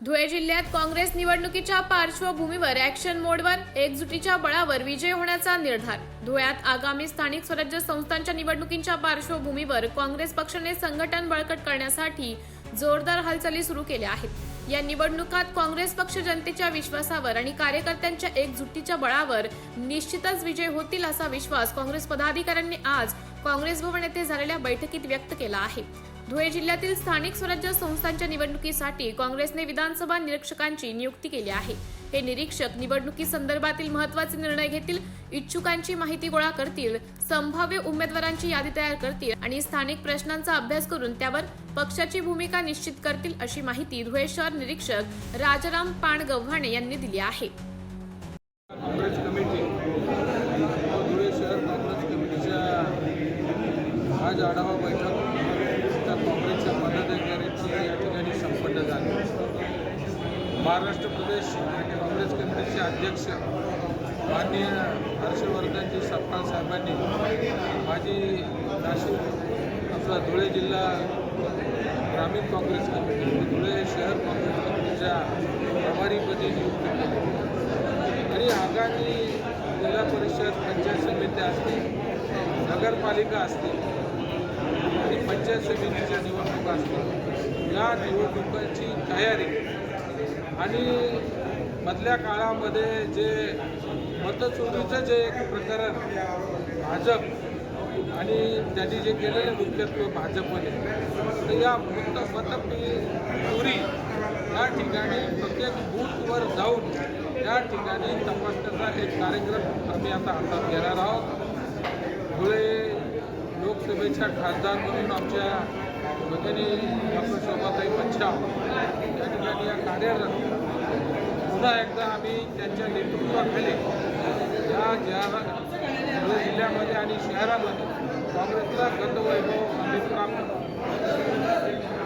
धुळे जिल्ह्यात काँग्रेस निवडणुकीच्या पार्श्वभूमीवर ऍक्शन मोडवर एकजुटीच्या बळावर विजय होण्याचा निर्धार. धुळ्यात आगामी स्थानिक स्वराज्य संस्थांच्या निवडणुकींच्या पार्श्वभूमीवर काँग्रेस पक्षाने संघटन बळकट करण्यासाठी जोरदार हालचाली सुरू केल्या आहेत. या निवडणुकात काँग्रेस पक्ष जनतेच्या विश्वासावर आणि कार्यकर्त्यांच्या एकजुटीच्या बळावर निश्चितच विजय होतील असा विश्वास काँग्रेस पदाधिकाऱ्यांनी आज काँग्रेस भवन येथे झालेल्या बैठकीत व्यक्त केला आहे. धुळे जिल्ह्यातील स्थानिक स्वराज्य संस्थांच्या निवडणुकीसाठी काँग्रेसने विधानसभा निरीक्षकांची नियुक्ती केली आहे. हे निरीक्षक निवडणुकी संदर्भातील महत्त्वाचे निर्णय घेतील इच्छुकांची माहिती गोळा करतील संभाव्य उमेदवारांची यादी तयार करतील आणि स्थानिक प्रश्नांचा अभ्यास करून त्यावर पक्षाची भूमिका निश्चित करतील अशी माहिती धुळे शहर निरीक्षक राजाराम पाणगव्हाणे यांनी दिली आहे. आज आढावा बैठक काँग्रेसच्या पदाधिकाऱ्यांची या ठिकाणी संपन्न झाली. महाराष्ट्र प्रदेश काँग्रेस कमिटीचे अध्यक्ष माननीय हर्षवर्धनजी सपकाळ साहेबांनी माझी नाशिक आपला धुळे जिल्हा ग्रामीण काँग्रेस कमिटी धुळे शहर काँग्रेस कमिटीच्या प्रभारीपदी नियुक्ती केली. आणि आगामी जिल्हा परिषद पंचायत समित्या असतील नगरपालिका असतील पंचायत समितीच्या निवडणुका असतील या निवडणुकांची तयारी आणि मधल्या काळामध्ये जे मतचोरीचं जे एक प्रकरण भाजप आणि त्यांनी जे केलेलं मुख्यत्वे भाजपने तर या मत चोरी या ठिकाणी प्रत्येक बूथवर जाऊन त्या ठिकाणी तपासण्याचा एक कार्यक्रम आम्ही आता हातात घेणार आहोत. लोकसभेच्या खासदार म्हणून आमच्या भगिनी डॉक्टर शोभाताई मच्छा या ठिकाणी या कार्यरत पुन्हा एकदा आम्ही त्यांच्या नेतृत्वाखाली या ज्या जिल्ह्यामध्ये आणि शहरामध्ये काँग्रेसला गतवैभव आम्ही प्राप्त